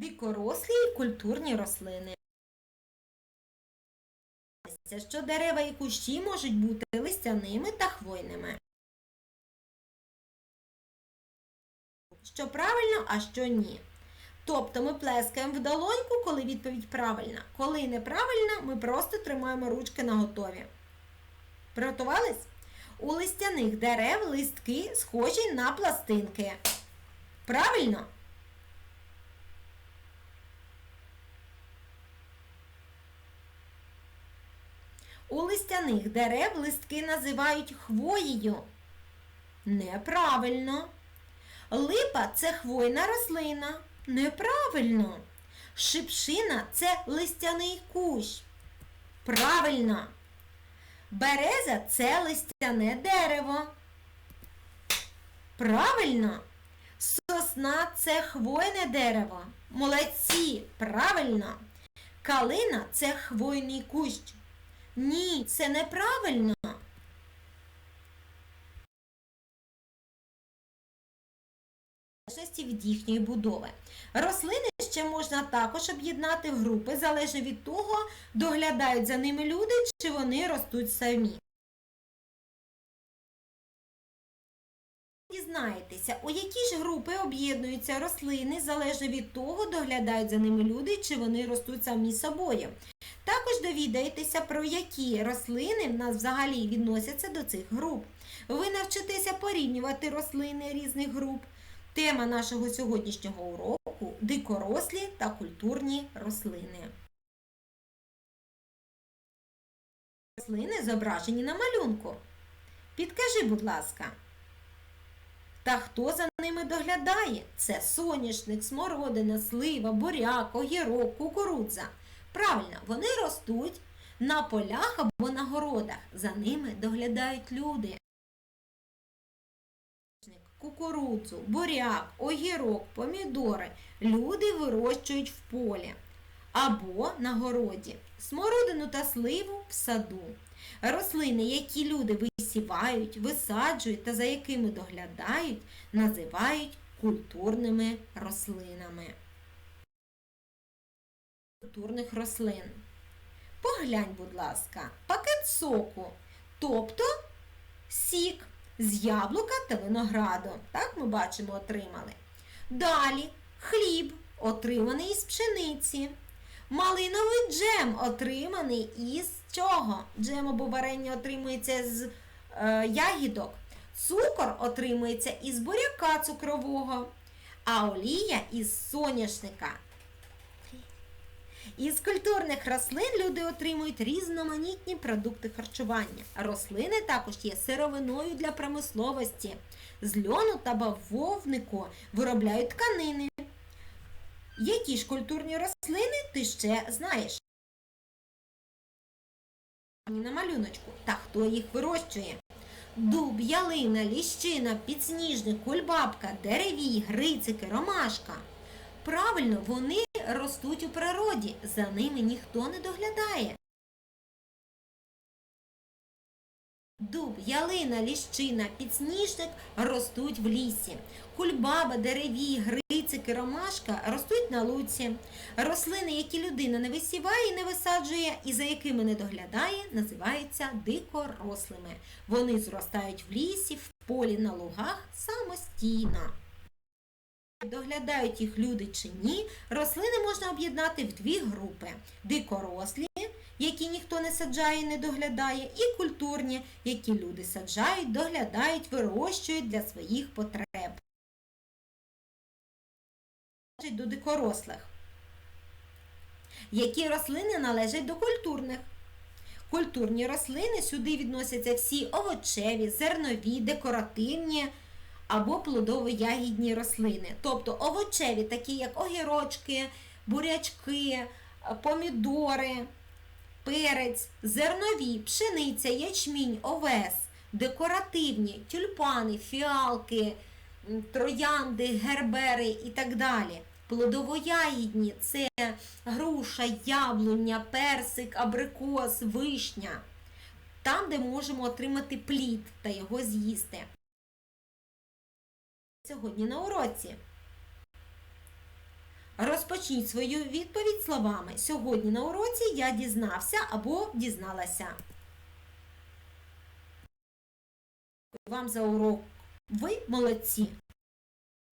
Дикорослі і культурні рослини. Що дерева і кущі можуть бути листяними та хвойними. Що правильно, а що ні. Тобто ми плескаємо в долоньку, коли відповідь правильна. Коли неправильна, ми просто тримаємо ручки на готові. Приготувались? У листяних дерев листки схожі на пластинки. Правильно? У листяних дерев листки називають хвоєю. Неправильно. Липа це хвойна рослина. Неправильно. Шипшина це листяний кущ. Правильно. Береза це листяне дерево. Правильно. Сосна це хвойне дерево. Молодці. Правильно. Калина це хвойний кущ. Ні, це неправильно. від їхньої будови. Рослини ще можна також об'єднати в групи, залежно від того, доглядають за ними люди, чи вони ростуть самі. Дізнаєтеся, у які ж групи об'єднуються рослини, залежно від того, доглядають за ними люди, чи вони ростуть самі собою. Довідаєтеся, про які рослини в нас взагалі відносяться до цих груп. Ви навчитеся порівнювати рослини різних груп. Тема нашого сьогоднішнього уроку дикорослі та культурні рослини. Рослини зображені на малюнку. Підкажи, будь ласка. Та хто за ними доглядає? Це соняшник, смородина, слива, буряк, огірок, кукурудза. Правильно, вони ростуть на полях або на городах. За ними доглядають люди кукурудзу, буряк, огірок, помідори люди вирощують в полі або на городі, смородину та сливу в саду. Рослини, які люди висівають, висаджують та за якими доглядають, називають культурними рослинами. Культурних рослин. Поглянь, будь ласка, пакет соку, тобто сік з яблука та винограду. Так ми бачимо, отримали. Далі хліб, отриманий із пшениці. Малиновий джем отриманий із чого? Джем або варення отримується з е, ягідок. Цукор отримується із буряка цукрового, а олія із соняшника. Із культурних рослин люди отримують різноманітні продукти харчування. Рослини також є сировиною для промисловості. З льону та бавовнику виробляють тканини. Які ж культурні рослини ти ще знаєш? На малюночку. Та хто їх вирощує? Дуб, ялина, ліщина, підсніжник, кульбабка, деревій, грицики, ромашка. Правильно, вони ростуть у природі, за ними ніхто не доглядає. Дуб, ялина, ліщина, підсніжник ростуть в лісі. Кульбаба, дереві, грицики, ромашка ростуть на луці. Рослини, які людина не висіває і не висаджує, і за якими не доглядає, називаються дикорослими. Вони зростають в лісі, в полі на лугах самостійно. Доглядають їх люди чи ні, рослини можна об'єднати в дві групи: дикорослі, які ніхто не саджає і не доглядає, і культурні, які люди саджають, доглядають, вирощують для своїх потреб. До дикорослих. Які рослини належать до культурних? Культурні рослини сюди відносяться всі овочеві, зернові, декоративні або плодово-ягідні рослини. Тобто овочеві, такі як огірочки, бурячки, помідори, перець, зернові, пшениця, ячмінь, овес, декоративні, тюльпани, фіалки, троянди, гербери і так далі. Плодово-ягідні це груша, яблуня, персик, абрикос, вишня. Там, де можемо отримати плід та його з'їсти сьогодні на уроці. Розпочніть свою відповідь словами. Сьогодні на уроці я дізнався або дізналася. Вам за урок. Ви молодці.